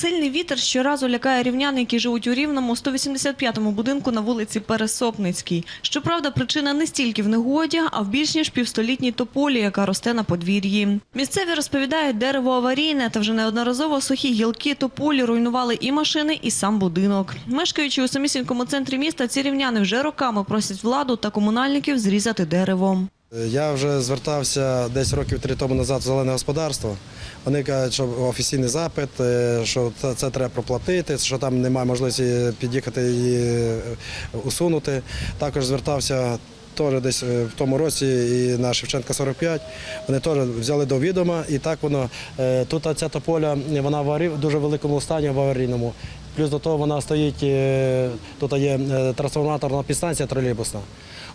Сильний вітер щоразу лякає рівнян, які живуть у Рівному 185-му будинку на вулиці Пересопницькій. Щоправда, причина не стільки в негоді, а в більш ніж півстолітній тополі, яка росте на подвір'ї. Місцеві розповідають, дерево аварійне, та вже неодноразово сухі гілки тополі руйнували і машини, і сам будинок. Мешкаючи у самісінькому центрі міста, ці рівняни вже роками просять владу та комунальників зрізати дерево. Я вже звертався десь років три тому назад в зелене господарство. Вони кажуть, що офіційний запит, е, що це, це треба проплатити, що там немає можливості під'їхати і е, усунути. Також звертався теж десь е, в тому році і на Шевченка 45. Вони теж взяли до відома, і так воно е, тут ця тополя, вона в дуже великому стані в аварійному. Плюс до того вона стоїть, е, тут є е, трансформаторна підстанція тролейбусна.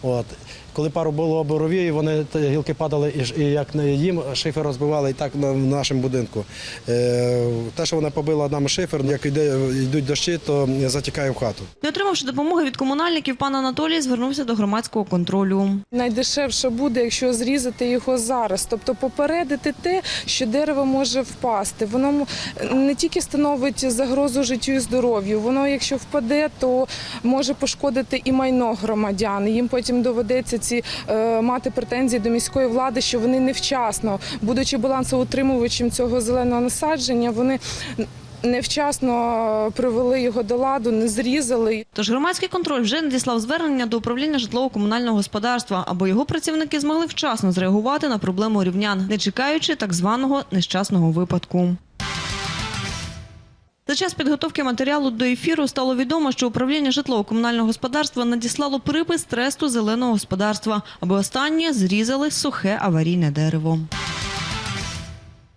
От. Коли пару було борові, вони гілки падали, і, і як не їм шифер розбивали, і так в нашому будинку. Е, те, що вона побила нам шифер, як йде, йдуть дощі, то затікає в хату. Не отримавши допомоги від комунальників, пан Анатолій звернувся до громадського контролю. Найдешевше буде, якщо зрізати його зараз, тобто попередити те, що дерево може впасти. Воно не тільки становить загрозу життю і здоров'ю, воно, якщо впаде, то може пошкодити і майно громадян. Їм потім доведеться ці е, мати претензії до міської влади, що вони невчасно, будучи балансоутримувачем цього зеленого насадження, вони невчасно привели його до ладу, не зрізали. Тож громадський контроль вже надіслав звернення до управління житлово-комунального господарства, аби його працівники змогли вчасно зреагувати на проблему рівнян, не чекаючи так званого нещасного випадку. За час підготовки матеріалу до ефіру стало відомо, що управління житлово-комунального господарства надіслало припис тресту зеленого господарства, аби останнє зрізали сухе аварійне дерево.